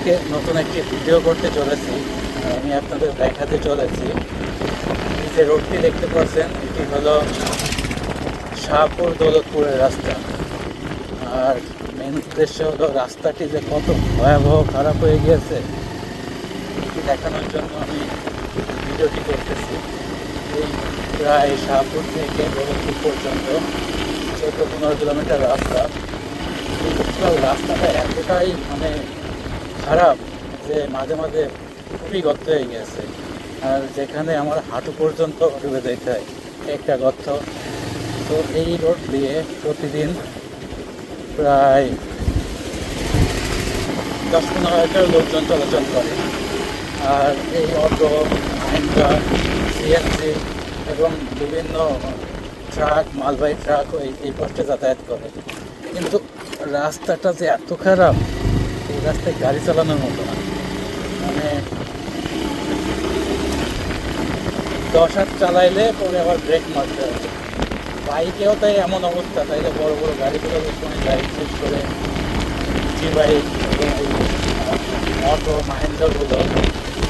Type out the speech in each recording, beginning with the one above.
আজকে নতুন একটি ভিডিও করতে চলেছি। আমি আপনাদের দেখাতে চলেছি। এই যে রোডটি দেখতে পাচ্ছেন, এটি হলো শাহপুর দৌলতপুরের রাস্তা। আর মেন উদ্দেশ্য হলো রাস্তাটি যে কত ভয়াবহ খারাপ হয়ে গিয়েছে, এটি দেখানোর জন্য আমি ভিডিওটি করতেছি। এই প্রায় শাহপুর থেকে দৌলতপুর পর্যন্ত চোদ্দ পনেরো কিলোমিটার রাস্তা। রাস্তাটা এতটাই মানে খারাপ যে মাঝে মাঝে খুবই গর্ত হয়ে গেছে। আর যেখানে আমার হাঁটু পর্যন্ত ডুবে যেতে হয়, একটা গর্ত। তো এই রোড দিয়ে প্রতিদিন প্রায় দশ পনেরো হাজার লোকজন চলাচল করে। আর এই অটো মাহিন্দ্রা সিএনজি এবং বিভিন্ন ট্রাক, মালবাহী ট্রাক এই এই পথে যাতায়াত করে। কিন্তু রাস্তাটা যে এত খারাপ রাস্তায় গাড়ি চালানোর মতো না। মানে দশ হাত চালাইলে পরে আবার ব্রেক মারতে হবে। বাইকেও তাই এমন অবস্থা, তাইলে বড় বড় গাড়িগুলো কোনো গাড়ি চেক করে জি বাইক অটো, মাহেন্দ্রগুলো,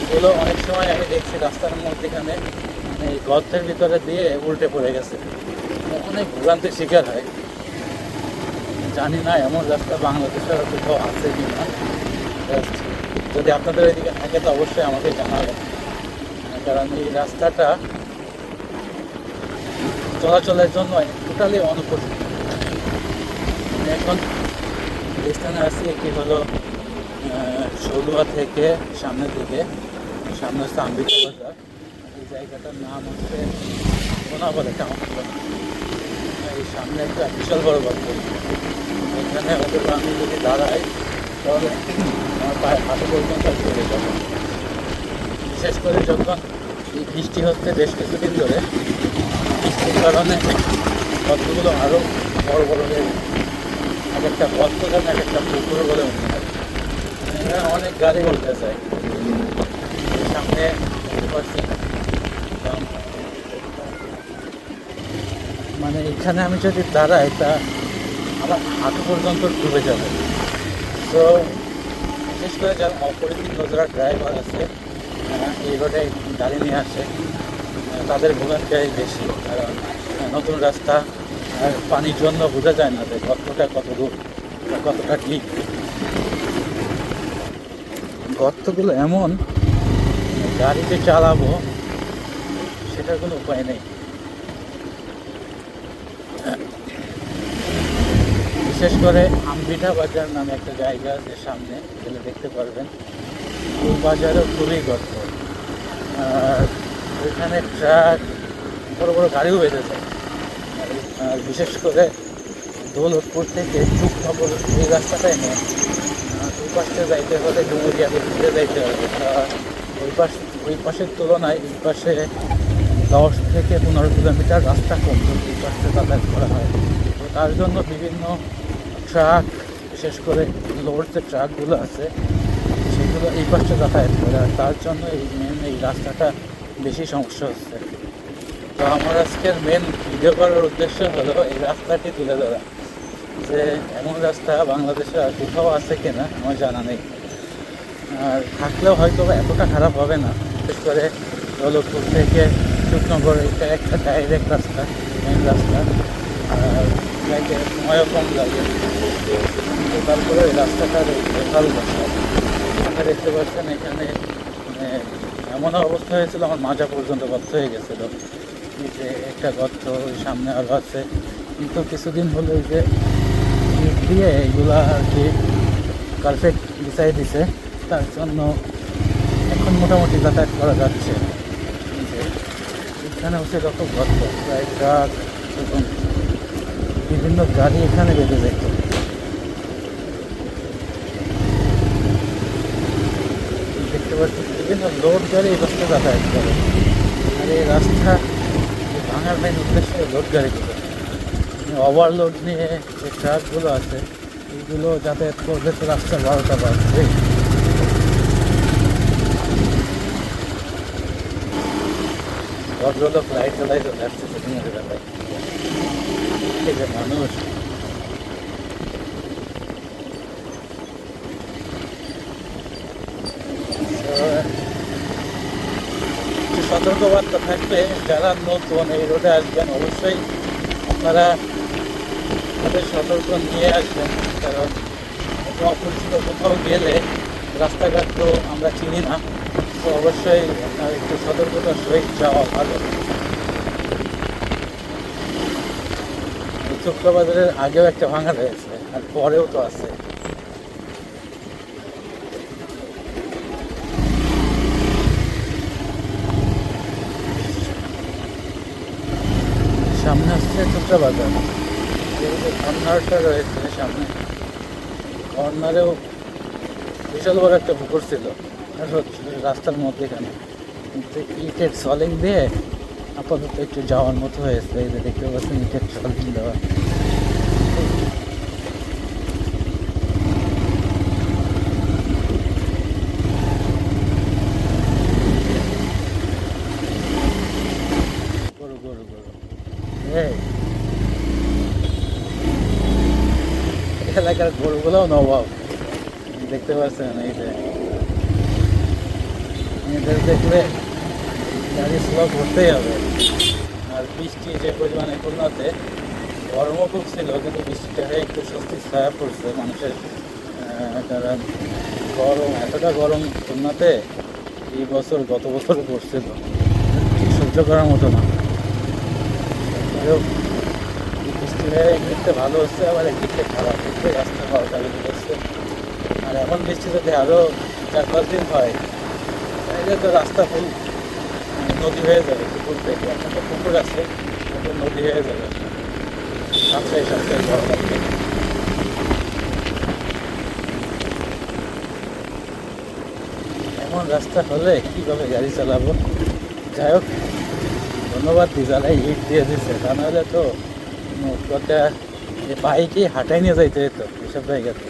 এগুলো অনেক সময় আমি দেখছি রাস্তার মধ্যেখানে মানে গর্তের ভিতরে দিয়ে উল্টে পড়ে গেছে। অনেক ভোগান্তির শিকার হয়। জানি না এমন রাস্তা বাংলাদেশের কোথাও আছে কি না যদি আপনাদের এদিকে থাকে তো অবশ্যই আমাকে জানাবেন। কারণ এই রাস্তাটা চলাচলের জন্য টোটালি অনুপযুক্ত। আমি এখন স্থানে আছি হলো সরুয়া থেকে সামনের দিকে। সামনে হচ্ছে আম্বিকা বাজার। এই জায়গাটার নাম হচ্ছে কোনা বলে, টাউন সামনে একটা বিশাল বড় গল্প এখানে ওদের আমি যদি দাঁড়াই তাহলে আমার পায়ে হাঁটু পর্যন্ত চলে যাবে বিশেষ করে যখন এই বৃষ্টি হচ্ছে বেশ কিছুদিন ধরে, বৃষ্টির কারণে গর্তগুলো আরও বড় বড় হয়ে এক একটা গর্ত যেন এক একটা পুকুর বলে মনে হয়। অনেক গাড়ি উঠতে চায় সামনে দেখতে পাচ্ছি আম, মানে এখানে আমি যদি দাঁড়াই তা আমার হাঁটু পর্যন্ত ডুবে যাবে। তো বিশেষ করে যারা অপরিচিত যারা ড্রাইভার আছে এই রোডে গাড়ি নিয়ে আসে তাদের ভোগান্তি বেশি। কারণ নতুন রাস্তা পানির জন্য বোঝা যায় না যে গর্তটা কত দূর কতটা ঠিক। গর্তগুলো এমন, গাড়িতে চালাবো, সেটার কোনো উপায় নেই। বিশেষ করে আম্বিঠা বাজার নামে একটা জায়গা আছে সামনে গেলে দেখতে পারবেন। ওই বাজারও খুবই আর ওইখানে ট্রাক, বড় বড় গাড়িও বেঁধে যায় আর বিশেষ করে দৌলতপুর থেকে চুকনগর এই রাস্তাটাই নেই ওই পাশে যাইতে হলে ডুমুরিয়া ঘুরে যাইতে হবে। ওই পাশ, ওই পাশের তুলনায় এই পাশে দশ থেকে পনেরো কিলোমিটার রাস্তা কম। এই পাশে যাতায়াত করা হয়। তার জন্য বিভিন্ন ট্রাক, বিশেষ করে লোড যে ট্রাকগুলো আছে, সেগুলো এই পাশে যাতায়াত করে, আর তার জন্য এই মেন এই রাস্তাটা বেশি সমস্যা হচ্ছে। তো আমার আজকের মেন ভিডিও করার উদ্দেশ্য হলো এই রাস্তাটি তুলে ধরা, যে এমন রাস্তা বাংলাদেশে আর কোথাও আছে কিনা আমার জানা নেই। আর থাকলেও হয়তো এতটা খারাপ হবে না, বিশেষ করে দৌলতপুর থেকে শুকনগর এটা একটা ডাইরেক্ট রাস্তা মেন রাস্তা। আর যাইতে সময়ও কম লাগে। তারপরে এই রাস্তাটার ভালো রাস্তা দেখতে পাচ্ছেন এখানে মানে এমন অবস্থা হয়েছিল, আমার মাজা পর্যন্ত গর্ত হয়ে গেছিল। যে একটা গর্ত সামনে আরও আছে। কিন্তু কিছুদিন হলো যে দিয়ে এগুলা আর কি কার্পেট বিছাই দিছে। তার জন্য এখন মোটামুটি যাতায়াত করা যাচ্ছে। এখানে হচ্ছে যত গর্ত, প্রায় ট্রাক এবং বিভিন্ন গাড়ি এখানে বেঁধে যেত দেখতে পাচ্ছি বিভিন্ন লোড গাড়ি এই রাস্তা যাতায়াত করে। আর এই রাস্তা ভাঙার মেন উদ্দেশ্য লোড গাড়িগুলো ওভারলোড নিয়ে যে ট্রাকগুলো আছে এইগুলো যাতায়াত করবে তো রাস্তা বারোটা বাজবে ভদ্রলোক লাইট জ্বালাই চলে আসছে আছে একটু সতর্কবার্তা থাকবে যারা নতুন এই রোডে আসবেন, অবশ্যই আপনারা তাদের সতর্ক নিয়ে আসবেন, কারণ অপরিচিত কোথাও গেলে রাস্তাঘাট তো আমরা চিনি না। তো অবশ্যই আপনার একটু সতর্কতার সহিত যাওয়া ভালো। শুক্রবাজারের আগেও একটা ভাঙা রয়েছে, আর পরেও তো আছে। সামনে আসছে টুকরা বাজার যেহেতু কর্নারটা রয়েছে সামনে। কর্নারেও বিশাল বড় একটা পুকুর ছিল রাস্তার মধ্যেখানে। কিন্তু ইটের সলিং দিয়ে আপাতত একটু যাওয়ার মতো হয়েছে, এই যে দেখতে পাচ্ছেন ইটের সলিং দেওয়া। এলাকার গরুগুলোও নবাব। দেখতে পাচ্ছেন, এই যে। দেখলে গাড়ি স্লো করতেই হবে। আর বৃষ্টি যে পরিমাণে খুলনাতে গরমও খুব ছিল, কিন্তু বৃষ্টিটা একটু স্বস্তি ছায়া পড়ছে। মানুষের কারণ গরম, এতটা গরম খুলনাতে এই বছর, গত বছর পড়ছিল সহ্য করার মতো না। বৃষ্টি হয়ে একদিকটা ভালো হচ্ছে, আবার একদিকটা খারাপ। হচ্ছে রাস্তা পাওয়া চালু করছে আর এখন বৃষ্টি যদি আরও চার পাঁচ দিন হয়, তাহলে তো রাস্তা ফুল। নদী হয়ে যাবে পুকুর থেকে। তো পুকুর আছে নদী হয়ে যাবে। সামসাই সামসাই বড় লাগবে এমন রাস্তা হলে কীভাবে গাড়ি চালাবো? যাই হোক, ধন্যবাদ দিজালাই ইট দিয়ে দিচ্ছে তা নাহলে তো এই বাইকে হাঁটাই নিয়ে যাইতে হতো এসব জায়গাতে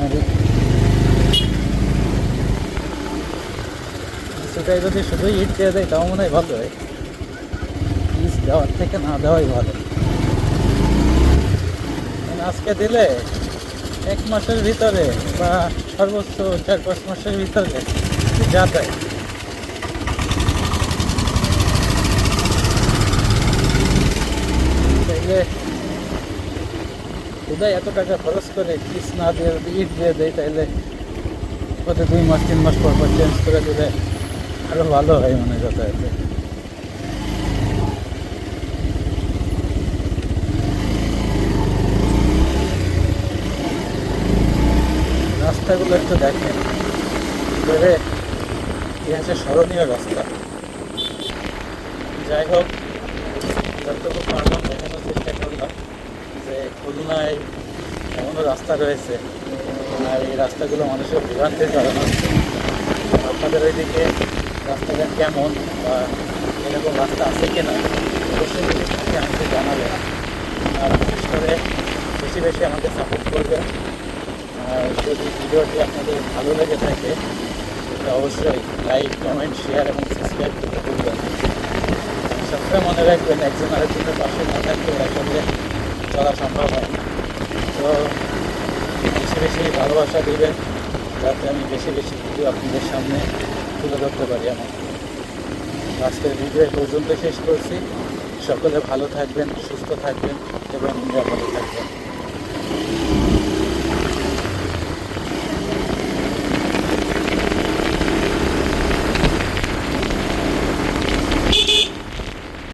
আর এই- কিছুটাই যদি শুধু ইট দিয়ে দেয়, তাও মনে হয় ভালো হয়। ইট দেওয়ার থেকে না দেওয়াই ভালো। কারণ আজকে দিলে এক মাসের ভিতরে বা সর্বোচ্চ চার পাঁচ মাসের ভিতরে যাতায়াত তাইলে খুদাই এত টাকা খরচ করে কিস না দিয়ে ইট দিয়ে দেয়, তাইলে কত দুই মাস, তিন মাস পর পর চেঞ্জ করে দিলে আরও ভালো হয় মানে যাতায়াতে। রাস্তাগুলো একটু দেখেন। ইতিহাসের স্মরণীয় রাস্তা। যাই হোক, যতটুকু পারলাম দেখানোর চেষ্টা করলাম যে খুলনায় এমনও রাস্তা রয়েছে আর এই রাস্তাগুলো মানুষের বিভ্রান্তির কারণ আপনাদের ওইদিকে রাস্তাঘাট কেমন বা এরকম রাস্তা আছে কিনা, অবশ্যই যদি আমাকে জানাবেন। আর বিশেষ করে বেশি বেশি আমাকে সাপোর্ট করবেন। আর যদি ভিডিওটি আপনাদের ভালো লেগে থাকে অবশ্যই লাইক কমেন্ট শেয়ার এবং সাবস্ক্রাইব করতে ভুলবেন না। সবসময় মনে রাখবেন, একজন আরেকজনের পাশে না থাকলে আসলে চলা সম্ভব হয় তো বেশি বেশি ভালোবাসা দিবেন, যাতে আমি বেশি বেশি ভিডিও আপনাদের সামনে তুলে ধরতে পারি আমার আজকের ভিডিও পর্যন্ত শেষ করছি। সকলে ভালো থাকবেন, সুস্থ থাকবেন এবং নিরাপদে থাকবেন।